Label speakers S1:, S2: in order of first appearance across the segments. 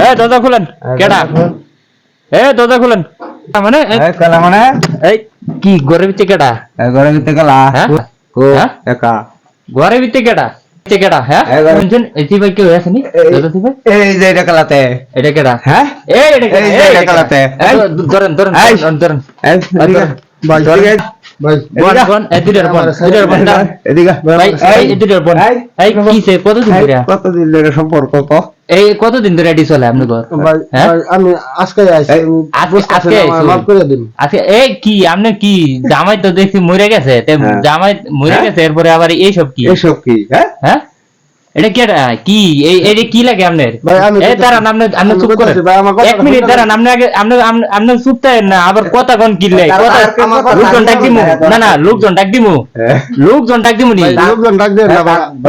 S1: এ দরজা খুলেন। কেডা? এ দরজা খুলেন। মানে এ,
S2: কালা মানে?
S1: এই কি ঘরের ভিতরে কেডা?
S2: ভিতরে কালা?
S1: হ্যাঁ?
S2: কো
S1: হ্যাঁ?
S2: একা?
S1: ঘরের ভিতরে কেডা? কেডা হ্যাঁ? শুনছেন এই ভাই কেউ দাদা ভাই
S2: এই যে এটা কালাতে।
S1: এটা কেডা?
S2: হ্যাঁ?
S1: এই এটা
S2: এটা কালাতে।
S1: এই, ধরেন ধরেন ধরেন ভাই,
S2: সম্পর্ক তো
S1: এই কতদিন ধরে রেডি চলে আপনি হ্যাঁ?
S3: আমি আজকে
S1: আজকে- আজকে।
S3: মাফ করে দিন
S1: এই কি আপনি কি জামাই তো দেখছি মরে গেছে
S2: হ্যাঁ।
S1: জামাই মরে
S2: হ্যাঁ?
S1: গেছে এরপরে আবার এইসব কি
S2: এইসব কি হ্যাঁ
S1: হ্যাঁ এটা কি কি? এই এটা কি লাগে আপনার? এই দাঁড়ান আপনি আপনি চুপ করেন। এক মিনিট দাঁড়ান আপনি আগে আপনি আপনি- চুপ থাকেন না আবার কথা কোন কি কথা
S2: কথা-
S1: লোকজন ডাক দিমু। না না লোকজন ডাক দিমু।
S2: হ্যাঁ।
S1: লোকজন ডাক দিমু নি
S3: লোকজন ডাক দেন না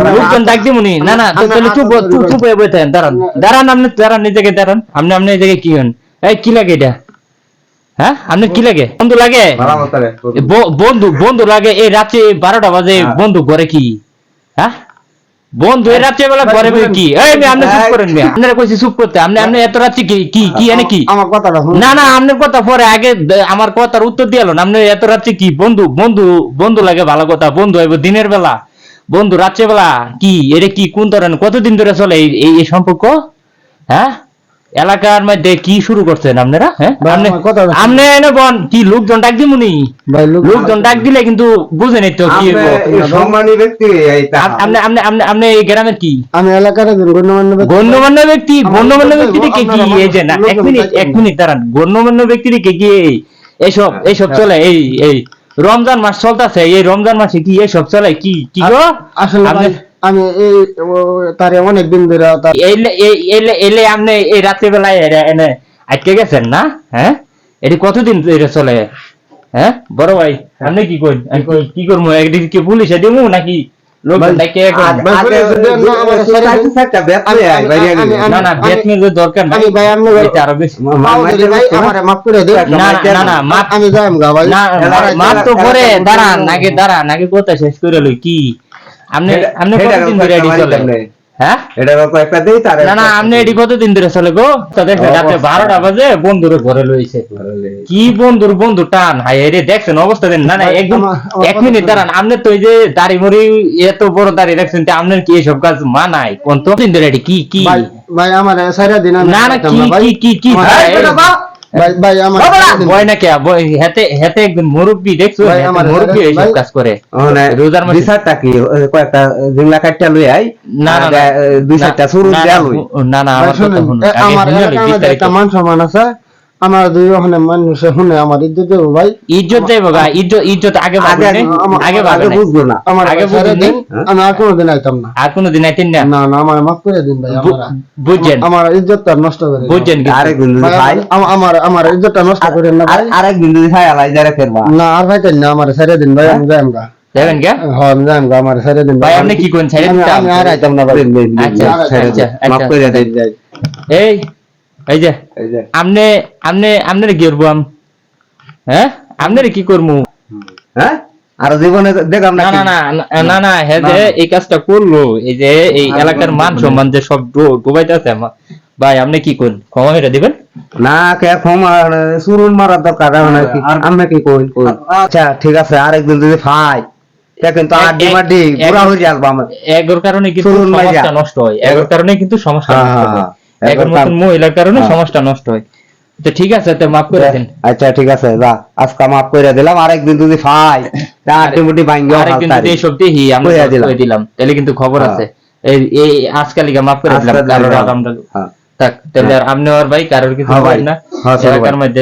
S1: লোকজন ডাক দিমু নি না না তাহলে চুপ চুপ চুপ হয়ে বসে দাঁড়ান। দাঁড়ান আপনি দাঁড়ান জায়গায় দাঁড়ান। আপনি আপনি এই জায়গায় কি হন? এই কি লাগে এটা? হ্যাঁ? আপনি কি লাগে? বন্ধু লাগে? বন্ধু বন্ধু লাগে। এই রাত্রে বারোটা বাজে
S2: হ্যাঁ।
S1: বন্ধু ঘরে কি? হ্যাঁ? বন্ধু এই রাত্রে বেলা ঘরে বসে কি? এই আপনি চুপ করেন মেয়ে। আপনারা কইছি চুপ করতে। আপনি আপনি এত রাত্রে কি কি কি এনে কি?
S3: আমার কথাটা
S1: না না আপনার কথা পরে আগে আমার কথার উত্তর দিয়ে এলেন আপনি এত রাত্রে কি? বন্ধু বন্ধু বন্ধু লাগে ভালো কথা। বন্ধু আইব দিনের বেলা। বন্ধু রাত্রে বেলা কি? এটা কি কোন ধরনের কতদিন ধরে চলে এই- এই সম্পর্ক? হ্যাঁ? এলাকার মধ্যে কি শুরু করছেন আপনারা হ্যাঁ? আপনি এনে বন কি লোকজন ডাক দিমুনি
S3: ভাই
S1: লোকজন ডাক দিলে কিন্তু বুঝেনি তো কি
S2: সম্মানী ব্যক্তি
S1: আপনি আপনি আপনি আপনি এই গ্রামের কি?
S3: আমি এলাকার গণ্যমান্য ব্যক্তি।
S1: গণ্যমান্য ব্যক্তি? গণ্যমান্য ব্যক্তিকে কি এই যে না এক মিনিট এক মিনিট দাঁড়ান। গণ্যমান্য ব্যক্তিকে কি এই এইসব
S2: হ্যাঁ,
S1: এইসব
S2: হ্যাঁ।
S1: চলে এই এই রমজান মাস চলতেছে এই রমজান মাসে কি এইসব চলে? কি কি গো?
S3: আসলে
S1: আপনি-
S3: আমি এই তারে অনেক দিন ধরে
S1: এলে এলে আপনি এই রাত্রে বেলায় এনে- এনে আটকে গেছেন না? হ্যাঁ? এটি কতদিন ধরে চলে? হ্যাঁ? বড় ভাই আপনি কি করেন? কি করব? একদিন কি পুলিশে দিবো নাকি দাঁড়ান
S2: মধ্যে-
S1: দাঁড়ান কথা শেষ করে লই কি? আপনি আপনি কতদিন ধরে এডি চলে? হ্যাঁ?
S2: এটার উপর দেই, তার
S1: না না আপনি এডি কতদিন ধরে চলে গো? তা দেখেন রাতে
S2: ও,
S1: বারোটা বাজে বন্ধুরে ঘরে লইছে কি বন্ধুর বন্ধু টান? হাই রে দেখছেন অবস্থা দেন। না না একদম এক মিনিট। দাঁড়ান। আপনি তো ওই যে দাড়ি মরি এত বড় দাড়ি রাখছেন তা আপনার কি এসব কাজ মানায়? কোন তো দিন ধরে এডি? কি কি?
S3: ভাই আমার সারা দিন
S1: না না কি কি কি কি ভাই,
S2: এই বেটা বাপ,
S3: ভাই ভাই আমার সারা
S1: বয় না কে বয় হেতে হেতে একজন মুরব্বী দেখছ?
S3: ভাই, আমার-
S1: মুরব্বী এইসব কাজ করে।
S2: মানে
S1: রোজার মাসে-
S2: বিচারটা কি? কয়েকটা জিংলা কাটটা লই আই
S1: না
S2: দুই চারটা শুরু
S1: না,
S2: দেয়া
S1: না,
S2: লই।
S1: না না আমার কথা
S3: শুনুন, আমার। একটা মান সম্মান আছে। আমার দুই ওখানে মানুষে শুনে আমার ইজ্জত দেবো ভাই।
S1: ইজ্জত দেবো ইজ্জত ইজ্জত আগে
S2: আগে
S3: আমার-
S1: আগে
S2: বুঝব না।
S3: আমার
S1: আগে
S3: সারা
S1: বুঝুন
S3: দিন? আমি আর কোনোদিন আইতাম না।
S1: আর কোনদিন আইতেন না?
S3: না না আমার মাফ করে দিন ভাই আমার।
S1: বুঝছেন?
S3: আমার ইজ্জতটা নষ্ট করে দিন।
S1: বুঝছেন।
S2: আরেকদিন
S3: ভাই,
S2: ভাই।
S3: আমার- আমার আমার ইজ্জতটা নষ্ট করেন না ভাই।
S2: আরেকদিন যদি ভাই আলাই যারা ফেরবা
S3: না আর ভাইতেন না আমার ছেড়ে দিন ভাই আমি যাইম গা।
S1: দেখেন কে
S3: হ্যাঁ আমি যাইম গা আমার ছেড়ে দিন
S1: ভাই আপনি কি করেন? ছেড়ে
S3: আমি-
S1: দিতাম
S3: আমি আর আইতাম না ভাই।
S1: আচ্ছা, আচ্ছা,
S2: মাফ
S1: আচ্ছা।
S2: করে দেন
S1: এই এই যে আপনি আপনি কি করব আম? হ্যাঁ আপনার কি করব
S2: হ্যাঁ আর জীবনে
S1: না না না না, হ্যাঁ যে এই কাজটা করল এই যে এই এলাকার মান সম্মান যে সব ডুবাইতেছে ভাই আপনি কি করুন? ক্ষমা দিবেন?
S2: না কে ক্ষমা সুরুন মারার দরকার আর কি আমি কি কই কই আচ্ছা ঠিক আছে আরেকদিন যদি ভাই তা কিন্তু আড্ডি
S1: এক-
S2: পুরা হয়ে যাবে আমার।
S1: এগোর কারণে কিন্তু
S2: ভাইয়া।
S1: নষ্ট হয় এগোর কারণে কিন্তু সমাজটা
S2: হ্যাঁ,
S1: নষ্ট
S2: হ্যাঁ,
S1: হয়
S2: হ্যাঁ।
S1: মতন মহিলার কারণে
S2: হ্যাঁ।
S1: সমাজটা নষ্ট হয়। তো ঠিক আছে তো মাফ করে দিন।
S2: আচ্ছা ঠিক আছে বা আজকে মাফ করে দিলাম আরেকদিন যদি ভাই তা মুড্ডি ভাঙ্গিও
S1: আরেকদিন যদি এইসব দেখি আমরা
S2: আমি
S1: করে দিলাম। তাহলে কিন্তু খবর
S2: হ্যাঁ।
S1: আছে এই এই আজকালিকা মাফ করে দিলাম কারণ আমরা
S2: হ্যাঁ।
S1: থাক তাহলে আর আপনি আর ভাই কারোর কিছু
S2: হয়
S1: না?
S2: সরকার
S1: এলাকার মধ্যে